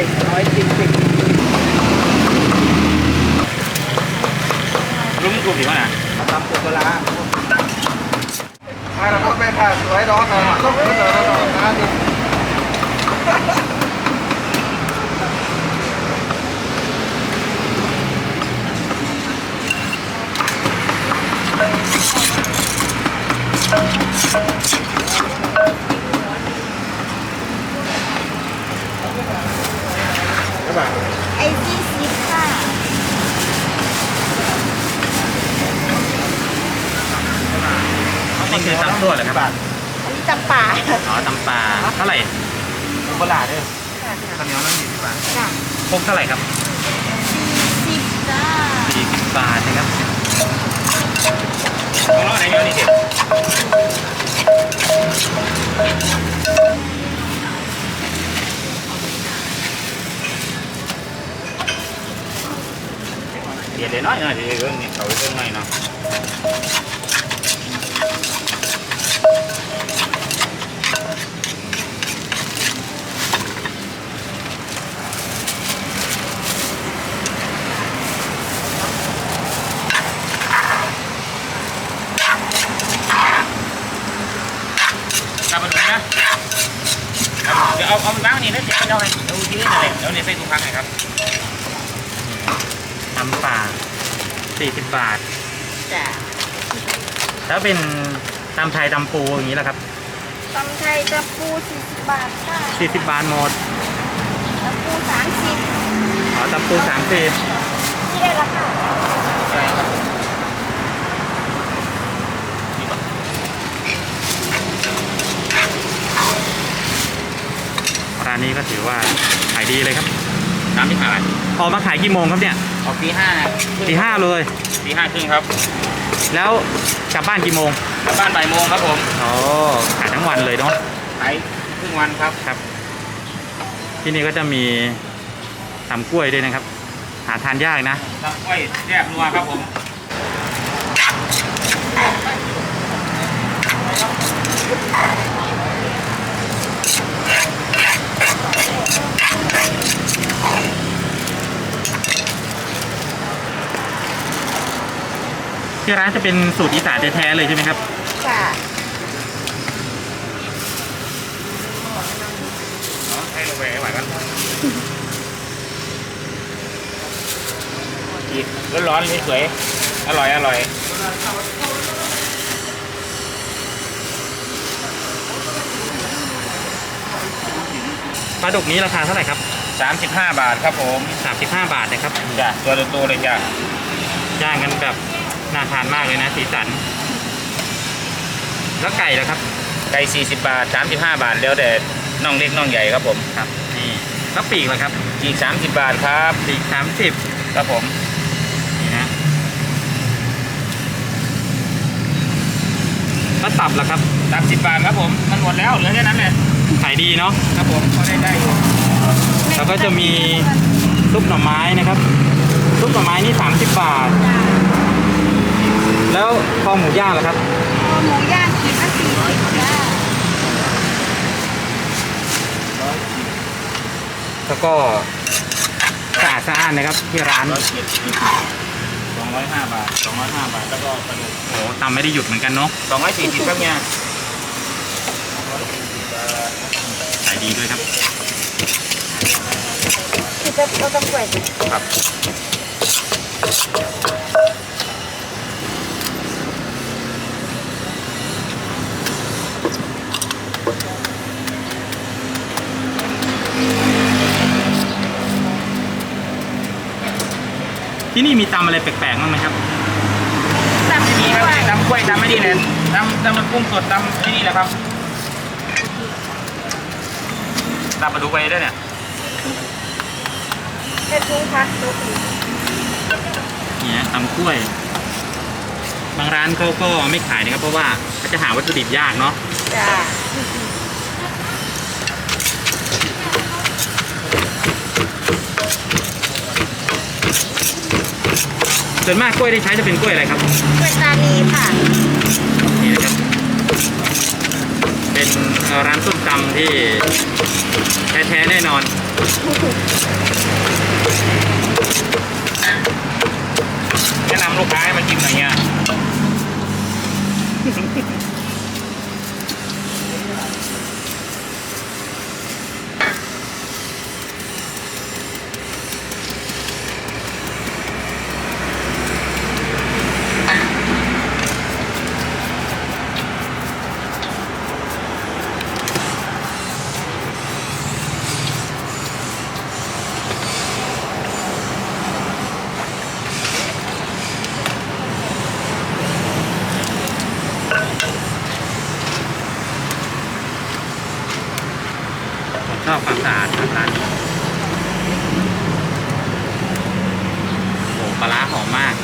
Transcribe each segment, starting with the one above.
สิบร้อยสี่สิบลุงถูกดีกว่านะมาทำกุศลาอ่าเราก็ไปผ่าสวยร้อนนะต้องไปต่อต่อนะดิ ไอ้ยี่สิบค่ะนี่คือตำตัวเหรอครับ บาทอันนี้จำป่าอ๋อตำปลาเท่าไหร่กุศลาด้วยค่ะข้าวเหนียวนั่นยี่สิบบาทจ้ะ พกเท่าไหร่ครับ น้อยหน่อยเดี๋ยวเรื่องนี้เขาเรื่องไม่เนาะกลับมาดูนะเดี๋ยวเอาเอามันบ้างนี่นะเดี๋ยวเอาให้ดูที่นี่นั่นแหละเดี๋ยวนี่ใส่ถุงพักหน่อยครับตำป่า สี่สิบบาท จ้ะแล้วเป็นตำไทยตำปูอย่างนี้แหละครับตำไทยตำปูสี่สิบบาทค่ะสี่สิบบาทหมดตำปูสามสิบอ๋อตำปูสามสิบที่ได้ราคาร้านนี้ก็ถือว่าขายดีเลยครับสามที่ผ่านออกมาขายกี่โมงครับเนี่ย ออกตีห้าตีห้าเลย ตีห้าครึ่งครับ แล้วกลับบ้านกี่โมงกลับบ้านบ่ายโมงครับผมอ๋อขายทั้งวันเลยเนาะขายครึ่งวันครับครับ ที่นี่ก็จะมีตำกล้วยด้วยนะครับ หาทานยากนะลำกล้วยแยกนัวครับผม ที่ร้านจะเป็นสูตรอีสานแท้ๆเลยใช่ไหมครับจ้ะให้ลงไปให้ไหวกันอีกร้อนๆสวยๆอร่อยอร่อยปลาดุกนี้ราคาเท่าไหร่ครับสามสิบห้าบาทครับผม 35 บาทนะครับจ้ะตัวโตๆเลยจ้ะย่างกันแบบน่าทานมากเลยนะสีสัน แล้วไก่ล่ะครับ ไก่สี่สิบบาทสามสิบห้าบาท แล้วแต่น่องเล็กน่องใหญ่ครับผมครับนี่แล้วปีกล่ะครับอีกสามสิบบาทครับปีกสามสิบครับผมนี่นะแล้วตับล่ะครับสามสิบบาทครับผม มันหมดแล้วเหลือแค่นั้นเลยขายดีเนาะครับผมพอได้ได้อยู่แล้วก็จะมีซุปหน่อไม้นะครับซุปหน่อไม้นี่ 30 บาท จ้ะ แล้วคอหมูย่างล่ะครับคอหมูย่างขีดละสี่สิบจ้าแล้วก็สะอาดสะอ้านนะครับที่ร้านร้อยเจ็ดสองร้อยห้าบาทสองร้อยห้าบาท แล้วก็กระดูกโอ้โหตำไม่ได้หยุดเหมือนกันเนาะสองร้อยสี่สิบครับเนี่ยขายดีด้วยครับ คือจะเราต้องเปิดครับ ที่นี่มีตำอะไรแปลกๆบ้างไหมครับตำนี่กคล้รับวยตำกล้วยตำไม่นี่เลยตำตำมันกุ้งสดตำที่นี่แหละครับตำปลาดุกไปด้วยเนี่ยเป็นทุงพักทุกเนี่ยตำกล้วย บางร้านเขาก็ไม่ขายนะครับเพราะว่าเขาจะหาวัตถุดิบยากเนาะจ้ะ ส่วนมากกล้วยที่ใช้จะเป็นกล้วยอะไรครับกล้วยตานีค่ะนี่นะครับ เป็นร้านส้มตำที่แท้ๆแน่นอนแนะนำลูกค้าให้มากินหน่อยเนี่ย ผมชอบความสะอาดครับร้านนี้โอ้ปลาร้าหอมมาก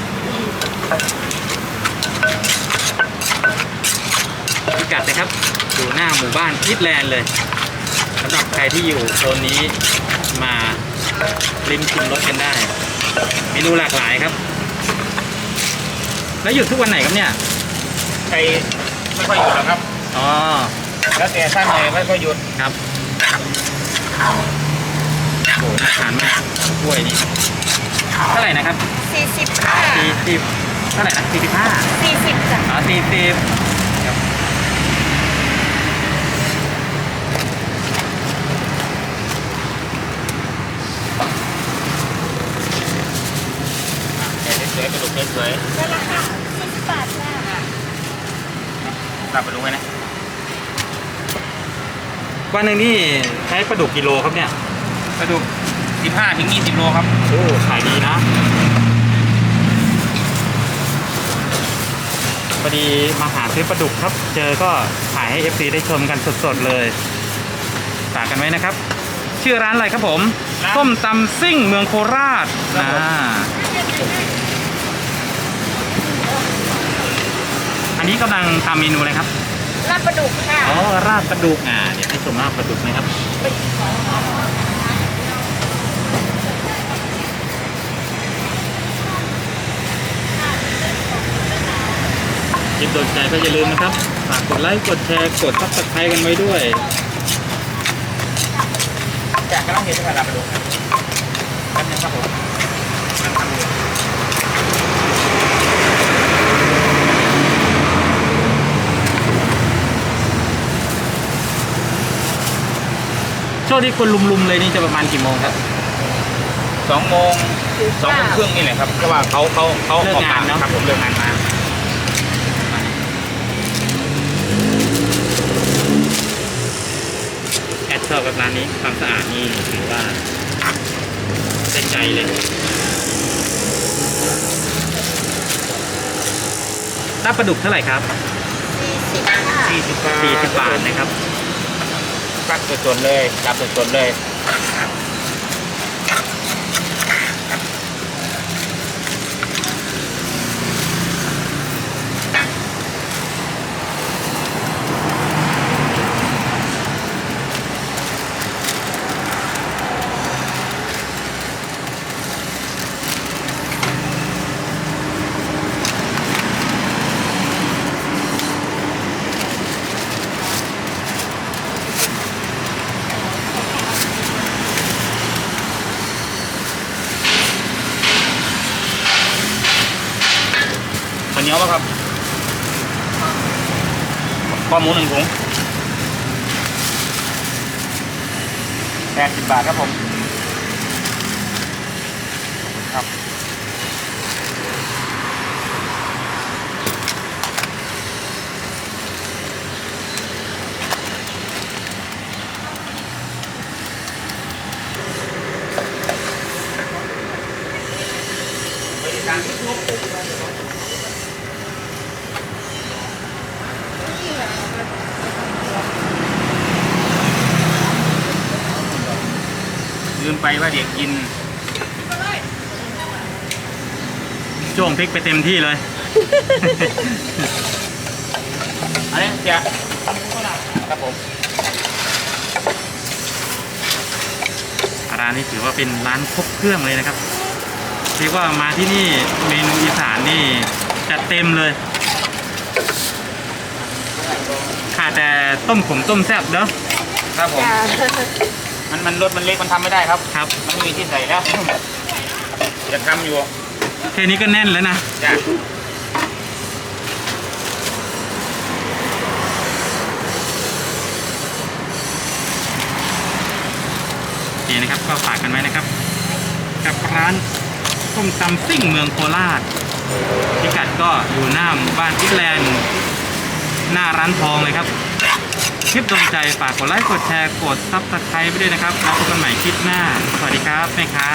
พิ กัดนะครับ อยู่หน้าหมู่บ้านคิดแลนด์เลยสำหรับใครที่อยู่โซนนี้มาริมชิมรสกันได้ เมนูหลากหลายครับ แล้วหยุดทุกวันไหนครับเนี่ยใครไม่ค่อยหยุดหรอกครับ อ๋อแล้วแต่ท่านไหนไม่ค่อยหยุดครับโอ้น่าทานมากกล้วยนี่เท่าไหร่นะครับสี่สิบค่ะสี่สิบเท่าไหร่นะสี่สิบห้าสี่สิบจ้ะอ๋อสี่สิบครับ แต่ สวยๆกระดูกสวยแล้วราคาสี่สิบบาทค่ะๆกลับไปดูไว้นะวันหนึ่งนี่ใช้ปลาดุกกิโลครับเนี่ยกระดูก15ถึง20โลครับ โอ้ขายดีนะพอดีมาหาซื้อปลาดุกครับ เจอก็ถ่ายให้ FC ได้ชมกันสดๆเลยฝากกันไว้นะครับ ชื่อร้านอะไรครับผม ร้าน ส้มตำซิ่งเมืองโคราชครับผม อ่า อันนี้กำลังทำเมนูอะไรครับ ลาบปลาดุกค่ะอ๋อ ราดปลาดุกอ่าเดี๋ยวให้ชมราดปลาดุกนะครับ คลิปโดนใจก็อย่าลืมนะครับ ฝากกดไลค์ กดแชร์ กดซับสไครต์กันไว้ด้วย จากกำลังเห็นที่ผ่านไปดูครับแป๊บนึงครับผมกำลังทำอยู่ ช่ วงที่คนลุมๆเลยนี่จะประมาณกี่โมงครับ สองโมงสองโมงครึ่งนี่แหละครับเพราะว่าเขาเขาเขาเลิกงานเนอะ ครับผมเลิกงานมาแอดชอบกับร้านนี้ความสะอาดนี่ถือว่าเป็นใจเลยลาบปลาดุกเท่าไหร่ครับ สี่สิบค่ะสี่สิบบาท40 บาทนะครับ ปักสดๆเลยจับสดๆเลย ข้าวเหนียวป่ะครับ ข้อหมูหนึ่งถุงแปดสิบบาทครับผมครับลืม ไปว่าเด็กกินช่วงพริกไปเต็มที่เลย อันนี้จะครับผมร้านนี้ถือว่าเป็นร้านครบเครื่องเลยนะครับ เรียกว่ามาที่นี่เมนูอีสานนี่จัดเต็มเลยขาดแต่ต้มขมต้มแซ่บเนาะครับผมจ้ะ มันมันรถมันเล็กมันทำไม่ได้ครับ ครับ มันไม่มีที่ใส่แล้วจะทำอยู่แค่นี้ก็แน่นแล้วนะ จ้ะนี่นะครับ ก็ฝากกันไว้นะครับ กับร้านส้มตำซิ่งเมืองโคราชพิกัดก็อยู่หน้าหมู่บ้านพิกแลนด์หน้าร้านทองเลยครับ คลิปโดนใจฝากกดไลค์กดแชร์กดซับสไครต์ไปด้วยนะครับแล้วพบกันใหม่คลิปหน้า สวัสดีครับแม่ค้า